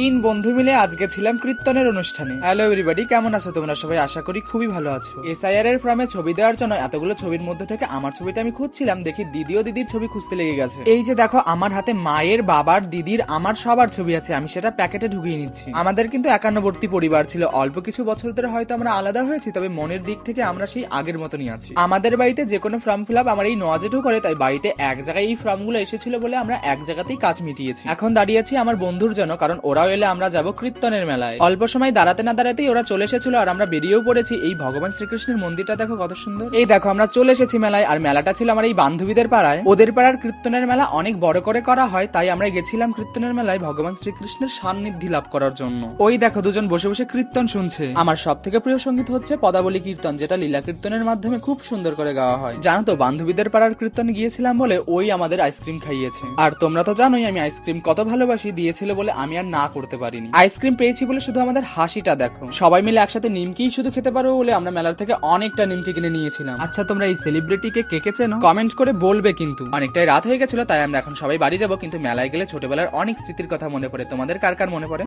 তিন বন্ধু মিলে আজকে ছিলাম কীর্তনের অনুষ্ঠানে। হ্যালো এভরিবাডি কেমন আছো তোমরা সবাই? আশা করি খুবই ভালো আছো। এসআইআর এর ফর্মে ছবি দেওয়ার জন্য এতগুলো ছবির মধ্যে থেকে আমার ছবিটা আমি খুঁজছিলাম, দেখি দিদি ও দিদির ছবি খুঁজতে লেগে গেছে। এই যে দেখো, আমার হাতে মায়ের, বাবার, দিদির, আমার সবার ছবি আছে, আমি সেটা প্যাকেটে ঢুকিয়ে নিচ্ছি। আমাদের কিন্তু একান্নবর্তী পরিবার ছিল, অল্প কিছু বছর ধরে হয়তো আমরা আলাদা হয়েছি, তবে মনের দিক থেকে আমরা সেই আগের মতনই আছি। আমাদের বাড়িতে যে কোনো ফর্ম ফিল আপ আমার এই নজেটও করে, তাই বাড়িতে এক জায়গায় এই ফর্মগুলো এসেছিল বলে আমরা এক জায়গাতেই কাজ মিটিয়েছি। এখন দাঁড়িয়েছি আমার বন্ধুর জন্য, কারণ ওরাও এলে আমরা যাব কীর্তনের মেলায়। অল্প সময় দাঁড়াতে না দাঁড়াতেই ওরা চলে এসেছিল আর আমরা বেরিয়েও পড়েছি। এই ভগবান শ্রীকৃষ্ণের মন্দিরটা দেখো কত সুন্দর। এই দেখো, আমরা চলে এসেছি মেলায় আর মেলাটা ছিল আমার এই বান্ধবীদের পাড়ায়। ওদের পাড়ার কীর্তনের মেলা অনেক বড় করে করা হয়, তাই আমরা গেছিলাম কীর্তনের মেলায় ভগবান শ্রীকৃষ্ণের সান্নিধ্যি লাভ করার জন্য। ওই দেখো, দুজন বসে বসে কীর্তন শুনছে। আমার সব থেকে প্রিয় সংগীত হচ্ছে পদাবলী কীর্তন, যেটা লীলা কীর্তনের মাধ্যমে খুব সুন্দর করে গাওয়া হয়। জানো তো, বান্ধবীদের পাড়ার কীর্তন গিয়েছিলাম বলে ওই আমাদের আইসক্রিম খাইয়েছে। আর তোমরা তো জানোই, আমি আইসক্রিম কত ভালোবাসি, দিয়েছিল বলে আমি আর না করতে পারিনি। আইসক্রিম পেয়েছি বলে শুধু আমাদের হাসিটা দেখো। সবাই মিলে একসাথে নিমকিই শুধু খেতে পারো বলে আমরা মেলার থেকে অনেকটা নিমকি কিনে নিয়েছিলাম। আচ্ছা তোমরা এই সেলিব্রিটিকে কে কে চেনো? কমেন্ট করে বলবে কিন্তু। অনেকটাই রাত হয়ে গেছিল তাই আমরা এখন সবাই বাড়ি যাব কিন্তু মেলায় গেলে ছোটবেলার অনেক স্মৃতির কথা মনে পড়ে। তোমাদের কার কার মনে পড়ে?